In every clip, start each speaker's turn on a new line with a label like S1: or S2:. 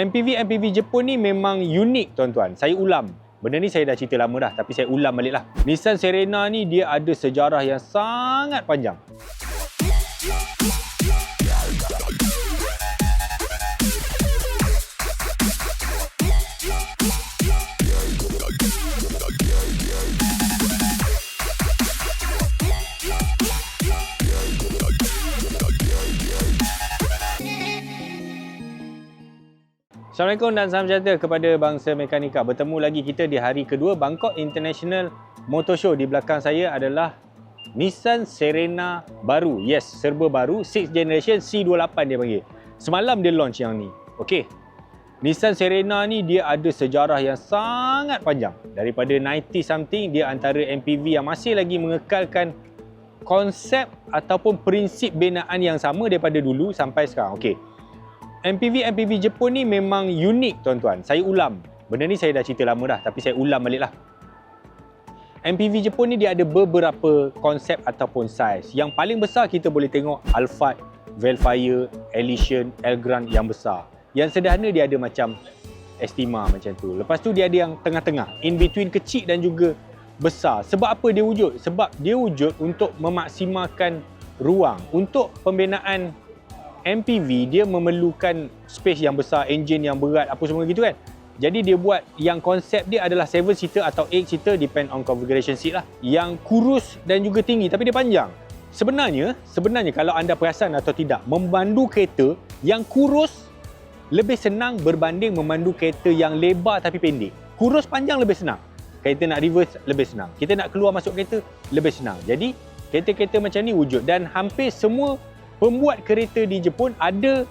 S1: MPV-MPV Jepun ni memang unik tuan-tuan. Saya ulam. Benda ni saya dah cerita lama dah tapi saya ulam balik lah. Nissan Serena ni dia ada sejarah yang sangat panjang. Assalamualaikum dan salam sejahtera kepada bangsa mekanika. Bertemu lagi kita di hari kedua Bangkok International Motor Show. Di belakang saya adalah Nissan Serena baru. Yes, serba baru. 6th generation C28 dia panggil. Semalam dia launch yang ni. Okey. Nissan Serena ni dia ada sejarah yang sangat panjang. Daripada 90 something dia antara MPV yang masih lagi mengekalkan konsep ataupun prinsip binaan yang sama daripada dulu sampai sekarang. Okey. MPV-MPV Jepun ni memang unik tuan-tuan. Saya ulam. Benda ni saya dah cerita lama dah tapi saya ulam balik lah. MPV Jepun ni dia ada beberapa konsep ataupun size. Yang paling besar kita boleh tengok Alphard, Velfire, Elysian, Elgrand yang besar. Yang sederhana dia ada macam Estima macam tu. Lepas tu dia ada yang tengah-tengah. In between kecil dan juga besar. Sebab apa dia wujud? Sebab dia wujud untuk memaksimalkan ruang. Untuk pembinaan MPV dia memerlukan space yang besar, engine yang berat, apa semua gitu kan. Jadi dia buat yang konsep dia adalah 7 seater atau 8 seater depend on configuration seat lah. Yang kurus dan juga tinggi tapi dia panjang. Sebenarnya, sebenarnya kalau anda perasan atau tidak, memandu kereta yang kurus lebih senang berbanding memandu kereta yang lebar tapi pendek. Kurus panjang lebih senang. Kereta nak reverse lebih senang. Kita nak keluar masuk kereta lebih senang. Jadi, kereta-kereta macam ni wujud dan hampir semua pembuat kereta di Jepun ada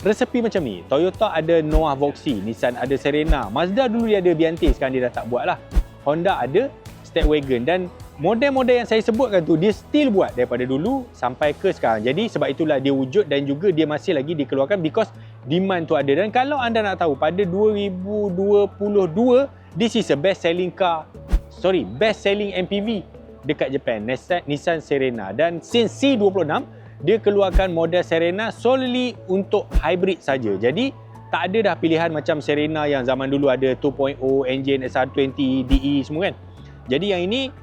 S1: resepi macam ni. Toyota ada Noah Voxy, Nissan ada Serena, Mazda dulu dia ada Biante, sekarang dia dah tak buat lah. Honda ada Stepwagon dan model-model yang saya sebutkan tu dia still buat daripada dulu sampai ke sekarang. Jadi sebab itulah dia wujud dan juga dia masih lagi dikeluarkan because demand tu ada. Dan kalau anda nak tahu pada 2022 this is a best selling car sorry best selling MPV dekat Japan Nissan Serena dan since C26 dia keluarkan model Serena solely untuk hybrid saja. Jadi tak ada dah pilihan macam Serena yang zaman dulu ada 2.0 engine SR20 DE semua kan. Jadi yang ini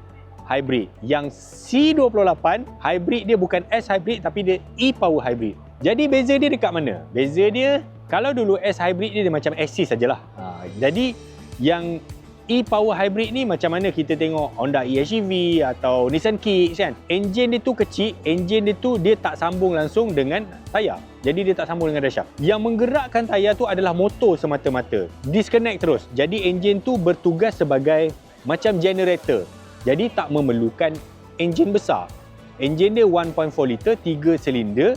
S1: hybrid. Yang C28 hybrid dia bukan S hybrid tapi dia E power hybrid. Jadi beza dia dekat mana? Beza dia kalau dulu S hybrid dia, dia macam SC sajalah. Ha, jadi yang e-power hybrid ni macam mana kita tengok Honda e-HEV atau Nissan Kicks kan? Engine dia tu kecil engine dia tu dia tak sambung langsung dengan tayar. Jadi dia tak sambung dengan dashcam yang menggerakkan tayar tu adalah motor semata-mata. Disconnect terus. Jadi engine tu bertugas sebagai macam generator. Jadi tak memerlukan engine besar. Engine dia 1.4 liter 3 silinder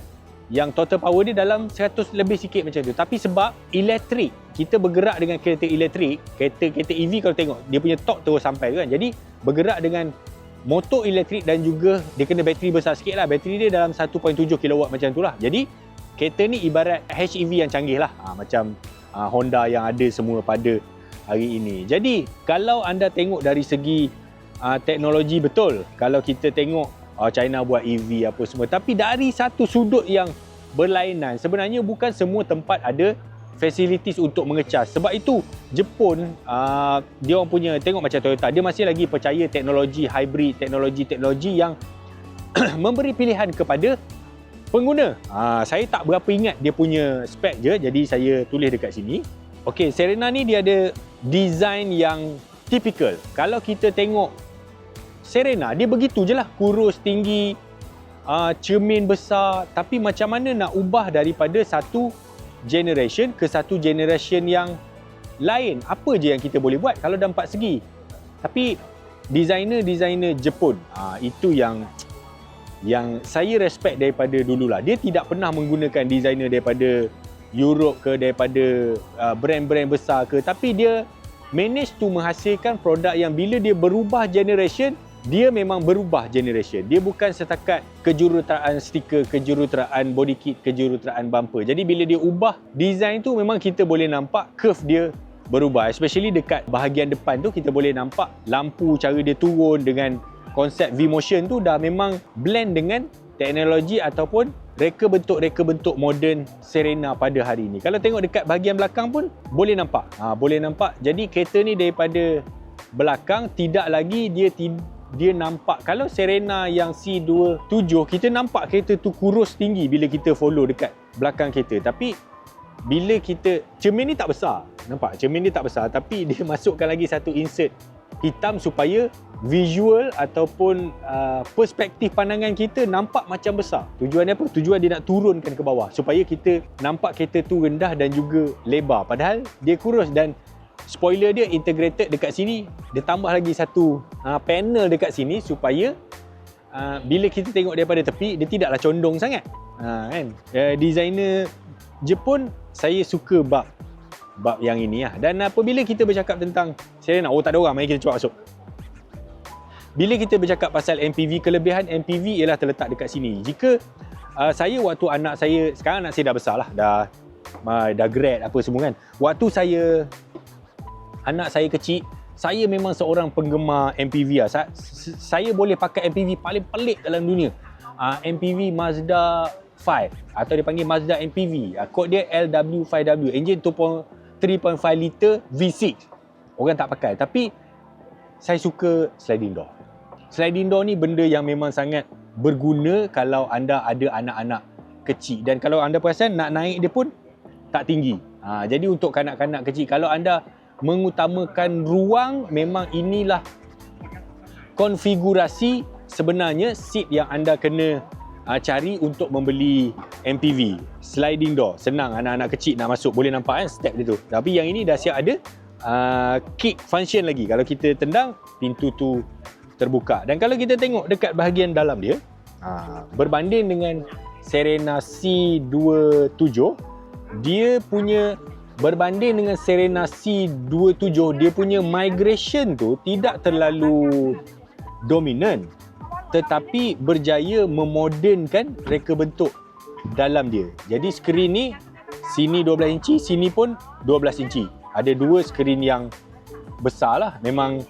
S1: yang total power dia dalam 100 lebih sikit macam tu. Tapi sebab elektrik, kita bergerak dengan kereta elektrik, kereta-kereta EV kalau tengok, dia punya torque terus sampai kan. Jadi bergerak dengan motor elektrik dan juga dia kena bateri besar sikit lah. Bateri dia dalam 1.7 kW macam tu lah. Jadi kereta ni ibarat HEV yang canggih lah. Ha, macam ha, Honda yang ada semua pada hari ini. Jadi kalau anda tengok dari segi ha, teknologi betul, kalau kita tengok China buat EV apa semua. Tapi dari satu sudut yang berlainan sebenarnya bukan semua tempat ada facilities untuk mengecas. Sebab itu Jepun uh, dia orang punya tengok macam Toyota dia masih lagi percaya teknologi hybrid teknologi-teknologi yang memberi pilihan kepada pengguna. Uh, saya tak berapa ingat dia punya spek je jadi saya tulis dekat sini. Okey, Serena ni dia ada design yang typical. Kalau kita tengok Serena dia begitu je lah. Kurus tinggi uh, cermin besar. Tapi macam mana nak ubah daripada satu generation ke satu generation yang lain? Apa je yang kita boleh buat kalau dah empat segi? Tapi designer-designer Jepun uh, itu yang yang saya respect daripada dululah. Dia tidak pernah menggunakan designer daripada Europe ke daripada uh, brand-brand besar ke. Tapi dia manage to menghasilkan produk yang bila dia berubah generation dia memang berubah generation. Dia bukan setakat kejuruteraan stiker, kejuruteraan body kit, kejuruteraan bumper. Jadi bila dia ubah design tu memang kita boleh nampak curve dia berubah. Especially dekat bahagian depan tu kita boleh nampak lampu cara dia turun dengan konsep V-Motion tu dah memang blend dengan teknologi ataupun reka bentuk-reka bentuk moden Serena pada hari ini. Kalau tengok dekat bahagian belakang pun boleh nampak. Ha, boleh nampak. Jadi kereta ni daripada belakang tidak lagi dia dia nampak kalau Serena yang C27 kita nampak kereta tu kurus tinggi bila kita follow dekat belakang kereta. Tapi bila kita cermin ni tak besar. Nampak cermin ni tak besar tapi dia masukkan lagi satu insert hitam supaya visual ataupun uh, perspektif pandangan kita nampak macam besar. Tujuan dia apa? Tujuan dia nak turunkan ke bawah supaya kita nampak kereta tu rendah dan juga lebar. Padahal dia kurus dan spoiler dia integrated dekat sini. Dia tambah lagi satu uh, panel dekat sini supaya uh, bila kita tengok daripada tepi dia tidaklah condong sangat. Uh, kan? Uh, designer Jepun saya suka bab bab yang ini lah. Dan apabila kita bercakap tentang Serena, oh tak ada orang, mari kita cepat masuk. Bila kita bercakap pasal MPV, kelebihan MPV ialah terletak dekat sini. Jika uh, saya waktu anak saya, sekarang anak saya dah besar lah, dah, uh, dah grad apa semua kan. Waktu saya, anak saya kecil, saya memang seorang penggemar MPV lah. Saya, saya boleh pakai MPV paling pelik dalam dunia. Uh, MPV Mazda 5 atau dipanggil Mazda MPV. Uh, kod dia LW5W. Engine 3.5 liter V6 orang tak pakai tapi saya suka sliding door sliding door ni benda yang memang sangat berguna kalau anda ada anak-anak kecil dan kalau anda perasan nak naik dia pun tak tinggi ha, jadi untuk kanak-kanak kecil kalau anda mengutamakan ruang memang inilah konfigurasi sebenarnya seat yang anda kena uh, cari untuk membeli MPV sliding door. Senang anak-anak kecil nak masuk boleh nampak kan step dia tu. Tapi yang ini dah siap ada uh, kick function lagi. Kalau kita tendang pintu tu terbuka. Dan kalau kita tengok dekat bahagian dalam dia uh, berbanding dengan Serena C27 dia punya berbanding dengan Serena C27 dia punya migration tu tidak terlalu dominant tetapi berjaya memodernkan reka bentuk dalam dia. Jadi skrin ni sini 12 inci, sini pun 12 inci. Ada dua skrin yang besar lah. Memang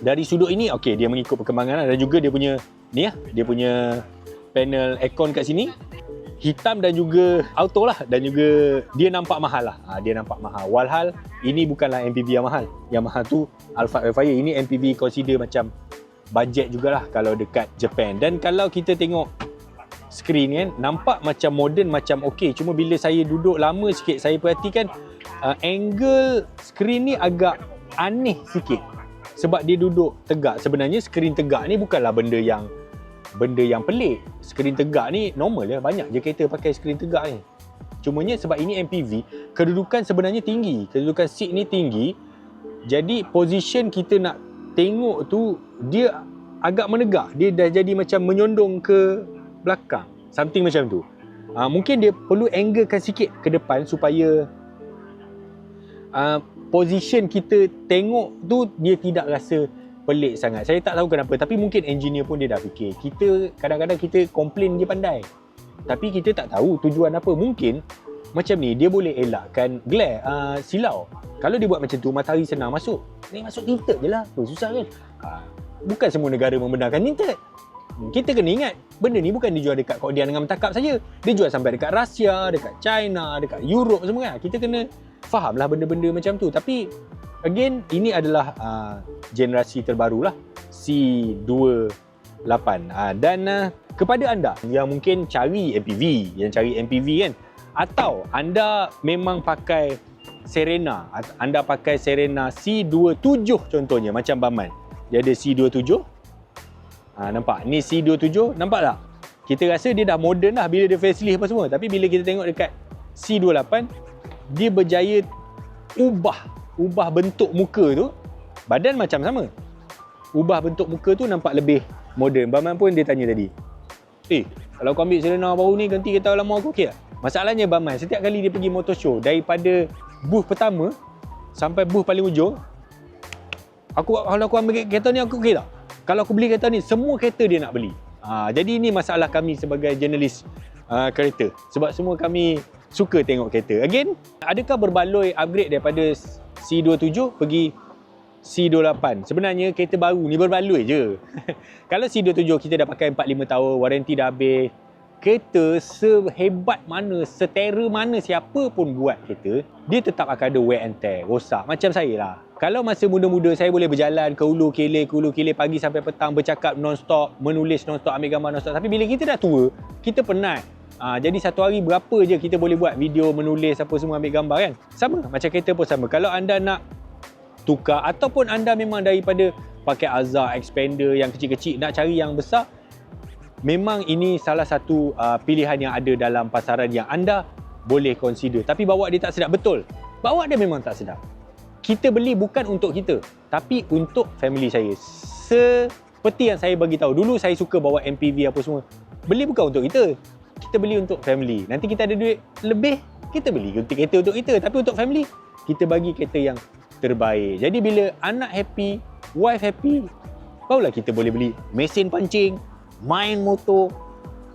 S1: dari sudut ini okey dia mengikut perkembangan lah. dan juga dia punya ni lah, dia punya panel aircon kat sini hitam dan juga auto lah dan juga dia nampak mahal lah. Ha, dia nampak mahal. Walhal ini bukanlah MPV yang mahal. Yang mahal tu Alphard Airfire. Ini MPV consider macam bajet jugalah kalau dekat Japan. Dan kalau kita tengok skrin kan, nampak macam moden macam okey. Cuma bila saya duduk lama sikit, saya perhatikan uh, angle skrin ni agak aneh sikit. Sebab dia duduk tegak. Sebenarnya skrin tegak ni bukanlah benda yang benda yang pelik. Skrin tegak ni normal ya. Banyak je kereta pakai skrin tegak ni. Cumanya sebab ini MPV, kedudukan sebenarnya tinggi. Kedudukan seat ni tinggi. Jadi position kita nak tengok tu dia agak menegak dia dah jadi macam menyondong ke belakang something macam tu uh, mungkin dia perlu anglekan sikit ke depan supaya uh, position kita tengok tu dia tidak rasa pelik sangat. Saya tak tahu kenapa tapi mungkin engineer pun dia dah fikir. Kita kadang-kadang kita komplain je pandai. Tapi kita tak tahu tujuan apa. Mungkin macam ni dia boleh elakkan glare uh, silau. Kalau dia buat macam tu matahari senang masuk. Ni masuk tinted je lah. Susah kan? Uh, bukan semua negara membenarkan tinted kita kena ingat benda ni bukan dijual dekat Kodia dengan mentakap saja. Dia jual sampai dekat Rusia dekat China dekat Europe semua kan. Kita kena faham lah benda-benda macam tu. Tapi again ini adalah uh, generasi terbaru lah C28 uh, dan uh, kepada anda yang mungkin cari MPV yang cari MPV kan atau anda memang pakai Serena anda pakai Serena C27 contohnya macam Baman dia ada C27 ha, nampak? Ni C27 nampak tak? Kita rasa dia dah moden lah bila dia facelift apa semua. Tapi bila kita tengok dekat C28 dia berjaya ubah ubah bentuk muka tu badan macam sama ubah bentuk muka tu nampak lebih moden Baman pun dia tanya tadi eh kalau kau ambil Serena baru ni ganti kereta lama aku okey tak Masalahnya Baman, setiap kali dia pergi motor show, daripada booth pertama sampai booth paling ujung, aku kalau aku ambil kereta ni aku okey tak? Kalau aku beli kereta ni, semua kereta dia nak beli. Ha, jadi ini masalah kami sebagai jurnalis uh, kereta. Sebab semua kami suka tengok kereta. Again, adakah berbaloi upgrade daripada C27 pergi C28? Sebenarnya kereta baru ni berbaloi je. kalau C27 kita dah pakai 4-5 tahun, waranti dah habis, kereta sehebat mana, setera mana siapa pun buat kereta, dia tetap akan ada wear and tear, rosak. Macam saya lah. Kalau masa muda-muda saya boleh berjalan ke hulu kele, ke hulu kele pagi sampai petang bercakap non-stop, menulis non-stop, ambil gambar non-stop. Tapi bila kita dah tua, kita penat. Ha, jadi satu hari berapa je kita boleh buat video, menulis apa semua, ambil gambar kan? Sama, macam kereta pun sama. Kalau anda nak tukar ataupun anda memang daripada pakai Azar, Expander yang kecil-kecil nak cari yang besar, memang ini salah satu uh, pilihan yang ada dalam pasaran yang anda boleh consider. Tapi bawa dia tak sedap betul. Bawa dia memang tak sedap. Kita beli bukan untuk kita, tapi untuk family saya. Seperti yang saya bagi tahu dulu saya suka bawa MPV apa semua. Beli bukan untuk kita. Kita beli untuk family. Nanti kita ada duit lebih, kita beli untuk kereta untuk kita. Tapi untuk family, kita bagi kereta yang terbaik. Jadi bila anak happy, wife happy, barulah kita boleh beli mesin pancing, main motor,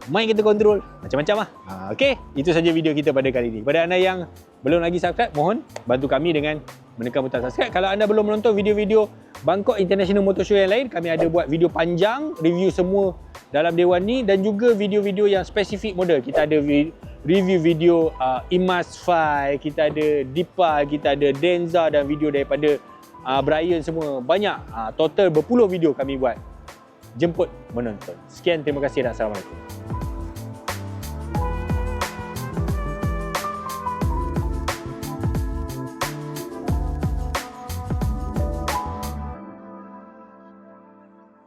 S1: main kereta kontrol, macam-macam lah. Ha, okay, itu saja video kita pada kali ini. Pada anda yang belum lagi subscribe, mohon bantu kami dengan menekan butang subscribe. Kalau anda belum menonton video-video Bangkok International Motor Show yang lain, kami ada buat video panjang, review semua dalam dewan ni dan juga video-video yang spesifik model. Kita ada review video uh, Imas Fai, kita ada Dipa, kita ada Denza dan video daripada uh, Brian semua. Banyak, uh, total berpuluh video kami buat jemput menonton. Sekian, terima kasih dan Assalamualaikum.